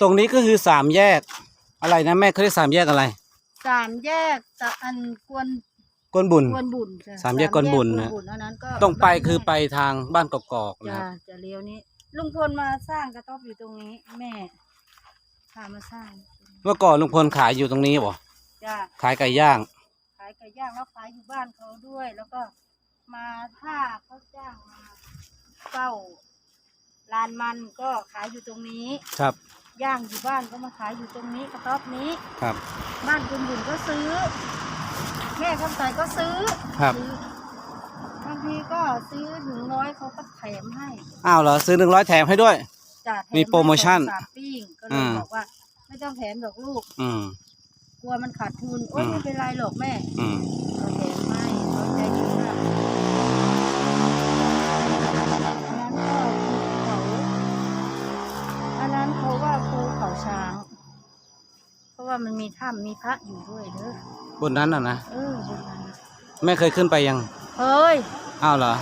ตรงนี้ก็คือสามแยกอะไรนะแม่เขาเรียกสามแยกอะไรสามแยกตะอันกวนกวนบุญ กวนบุญจ้ะสามแยกกวนบุญนะสามแยกกวนอันนั้นก็ตรงไปคือไปทางบ้านกอกๆนะจะครับจะเลี้ยวนี้ ลุงพลมาสร้างกระต๊อบอยู่ตรงนี้ แม่พามาสร้างเมื่อก่อนลุงพลขายอยู่ตรงนี้บ่จ้ะ ขายไก่ย่าง ขายไก่ย่างแล้วขายอยู่บ้านเขาด้วย แล้วก็มาถ้าเขาจ้างมาเฝ้าลานมันก็ขายอยู่ตรงนี้ ครับ ย่างอยู่บ้านก็มาขายอยู่ตรงนี้กระต๊อบนี้ ครับ บ้านคุณบุญก็ซื้อ แม่คำใสก็ซื้อครับ ซื้อบางทีก็ซื้อหนึ่งร้อยเขาก็แถมให้อ้าวเหรอซื้อหนึ่งร้อยแถมให้ด้วย จ่าแถมีโปรโมชั่นให้สองสามปิ้งก็เลอืยม บอกว่า ไม่ต้องแถมดอกลูก อืม กลัวมันขาดทุนโอ๊ยอืม ไม่เป็นไรหรอกแม่อืม เราแถมให้ ว่ามันมีถ้ำมีพระอยู่ด้วยเด้อบนนั้นอะนะเออบนนั้นแม่เคยขึ้นไปยังเฮ้ยอ้าวเหรอ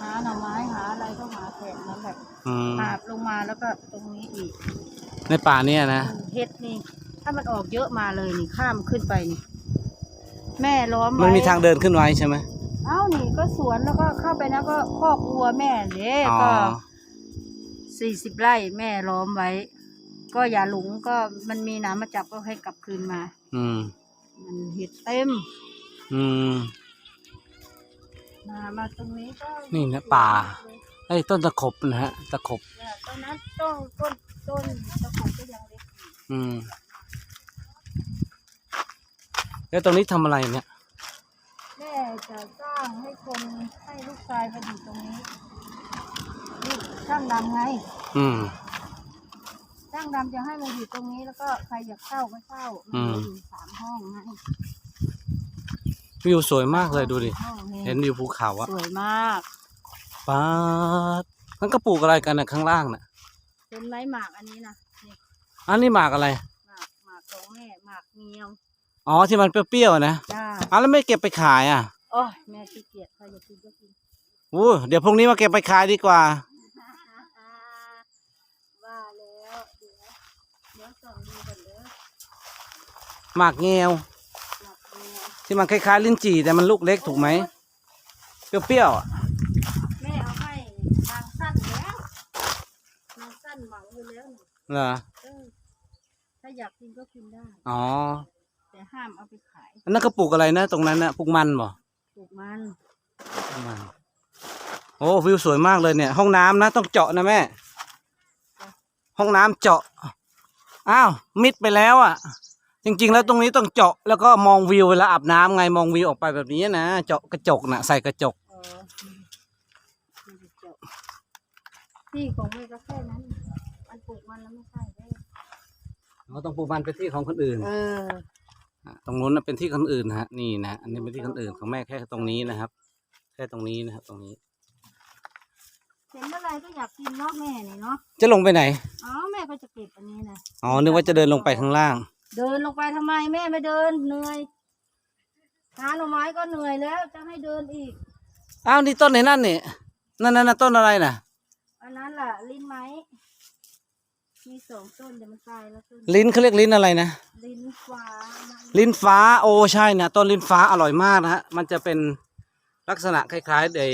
หาหน่อไม้หาอะไรก็หาแถมนั้นแบบอืมหาบลงมาแล้วก็ตรงนี้อีกในป่าเนี่ยนะเห็ดนี่ ถ้ามันออกเยอะมาเลยนี่ข้ามขึ้นไปนี่แม่ล้อมไว้ มันมีทางเดินขึ้นไว้ใช่ไหมเอ้านี่ก็สวนแล้วก็เข้าไปนะก็คอกวัวแม่เด้อ๋อก็สี่สิบไร่แม่ล้อมไว้ ก็อย่าหลงก็มันมีหน้ำมาจับก็ให้กลับคืนมา อืม มันเห็ดเต็มอืม มามาตรงนี้ก็นี่นะป่า ไอ้ต้นตะขบนะฮะ ตะขบ เนี่ยตอนนั้นต้นต้นต้นตะขบก็ยังเล็กอยู่อืม แล้วตรงนี้ทำอะไรเนี่ย แม่จะสร้างให้คนให้ลูกชายมาอยู่ตรงนี้นี่ช่างดำไง อืม ช่างดำจะให้มาอยู่ตรงนี้แล้วก็ใครอยากเข้าก็เข้าอืมันมอยู่สามห้องไงวิวสวยมากเลยดูดิ ห้องเห็นวิวภูเขาอะสวยมากป้าดมันก็ปลูกอะไรกันนะข้างล่างน่ะ เป็นไม้หมากอันนี้นะนี่อันนี้หมากอะไร หมากหมากของแม่หมากเงียวอ๋อที่มันเปรี้ยวๆนะจ้าอ้าวแล้วไม่เก็บไปขายอะโอ้ยแม่ขี้เกียจใครอยากกินก็กิน อู้เดี๋ยวพรุ่งนี้มาเก็บไปขายดีกว่าว่าแล้วเดี๋ยวเดี๋ยวส่องดูกันเด้อ หมากเงียวหมากเงียวที่มันคล้ายๆลิ้นจี่แต่มันลูกเล็กถูกไหมเปรี้ยวๆอะแม่เอาให้ทางสั้นแล้วทางสั้นเหมาอยู่แล้วนี่เหรอเออถ้าอยากกินก็กินได้ อ๋อแต่ห้ามเอาไปขายอันนั้นก็ปลูกอะไรนะ ตรงนั้นนะปลูกมันบ่ปลูกมันปลูกมันโอ้วิวสวยมากเลยเนี่ย ห้องน้ำนะ ต้องเจาะนะแม่ ห้องน้ำเจาะอ้าวมิดไปแล้วอะ จริง ๆ แล้วตรงนี้ต้องเจาะแล้วก็มองวิวเวลาอาบน้ำไงมองวิวออกไปแบบนี้นะเจาะกระจกนะใส่กระจกเออนี่จะจบที่ของแม่ก็แค่นั้น มันปลูกมันแล้วไม่ใช่ได้เราต้องปลูกมันเป็นที่ของคนอื่นเอออะตรงนู้นนะเป็นที่คนอื่นนะฮะนี่นะฮะอันนี้เป็นที่คนอื่นของแม่แค่ตรงนี้นะครับ แค่ตรงนี้นะครับ ตรงนี้ เห็นอะไรก็อยากกินเนาะแม่นี่เนาะ จะลงไปไหน อ๋อแม่ก็จะเก็บอันนี้นะอ๋อนึกว่าจะเดินลงไปข้างล่าง เดินลงไปทำไมแม่ไม่เดินเหนื่อยหาหน่อไม้ก็เหนื่อยแล้ว จะให้เดินอีก อ้าวนี่ต้นไหนนั่นนี่นั่นนั่นนะต้นอะไรน่ะ อันนั้นล่ะ ลิ้นไม้มีสองต้นแต่มันตายแล้วต้นลิ้นเขาเรียกลิ้นอะไรนะ ลิ้นฟ้านะลิ้นฟ้าโอ้ใช่นะต้นลิ้นฟ้าอร่อยมากนะฮะมันจะเป็นลักษณะคล้ายๆไอ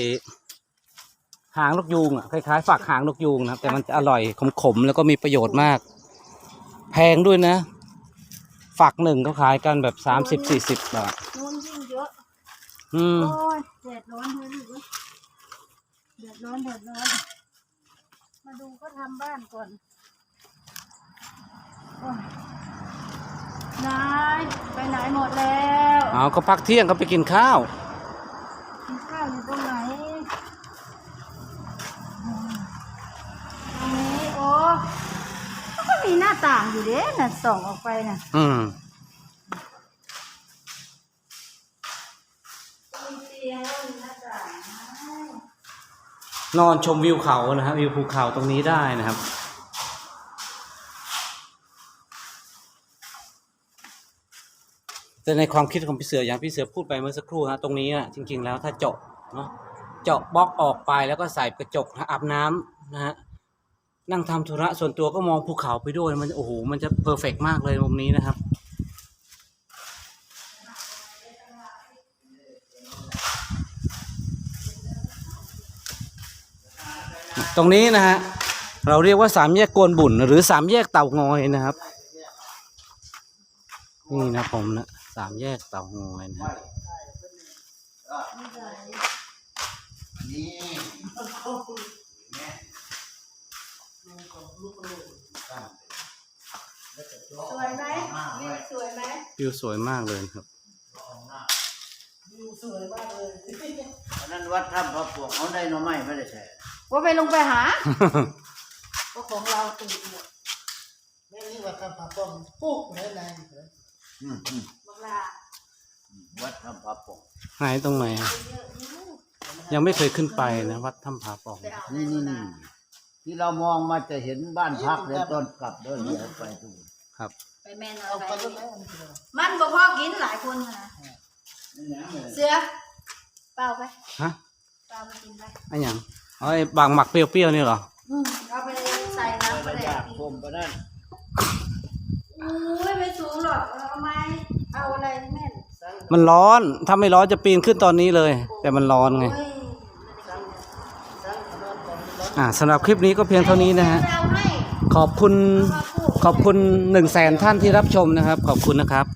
หางนกยูงอะคล้ายๆฝักหางนกยูงนะครับแต่มันจะอร่อยขมๆแล้วก็มีประโยชน์มาก แพงด้วยนะ ฝักหนึ่งเขาขายกันแบบสามสิบสี่สิบบาทนู่นยิ่งเยอะ อืม โอ้ยแดดร้อนเลยลูกเอ้ยแดดร้อนแดดร้อน มาดูก็ทำบ้านก่อนโอ้ยนายไปไหนหมดแล้ว เอาก็พักเที่ยงก็ไปกินข้าว กินข้าวอยู่ตรงไหนอืมตรงนี้โอ้ มีหน้าต่างอยู่เด้น่ะส่องออกไปน่ะ อืมนอนชมวิวเขานะครับวิวภูเขาตรงนี้ได้นะครับ แต่ในความคิดของพี่เสืออย่างพี่เสือพูดไปเมื่อสักครู่ฮะตรงนี้อะจริง ๆ แล้วถ้าเจาะเนาะเจาะบล็อกออกไปแล้วก็ใส่กระจกนะอาบน้ำนะฮะ นั่งทำธุระส่วนตัวก็มองภูเขาไปด้วย มันโอ้โหมันจะเพอร์เฟกมากเลยมุมนี้นะครับ ตรงนี้นะฮะเราเรียกว่าสามแยกโกนบุญหรือสามแยกเต่างอยนะครับ นี่นะผมนะสามแยกเต่างอยนะฮะ สวยไหมวิวสวยไหมวิวสวยมากเลยครับอันนั้นวัดถ้ำพระปวกเขาได้หน่อไม้ไม่ได้ใช่ว่าไปลงไปหาก็ของเราตื่นหมดแม่นี่ว่าทำผักต้มปุ๊กเลยนายอืมอืมบักลาวัดถ้ำพระปวกไหนตรงไหนอะยังไม่เคยขึ้นไปนะ วัดถ้ำผาปองไปเอานี่นี่นี่ ที่เรามองมาจะเห็นบ้านพักแล้วต้นกลับเดินเลี้ยวไปดูครับไปแม่นเอาเอาไปไปแล้วไหมอันนี้มันบ่พอกินหลายคนนะเสือเปล่าไปฮะเปล่าไปกินไปอันยังอ๋อไอ้บางหมักเปรี้ยวๆนี่เหรออืมเอาไปใส่น้ำไปไปเลยจากกรมไปนั่นอุ้ยไม่สูงหรอกเอาไม้เอาอะไรแม่นมันร้อนถ้าไม่ร้อนจะปีนขึ้นตอนนี้เลย แต่มันร้อนไงโอ่าสำหรับคลิปนี้ก็เพียงเท่านี้นะฮะขอบคุณขอบคุณหนึ่งแสนท่านที่รับชมนะครับ ขอบคุณนะครับ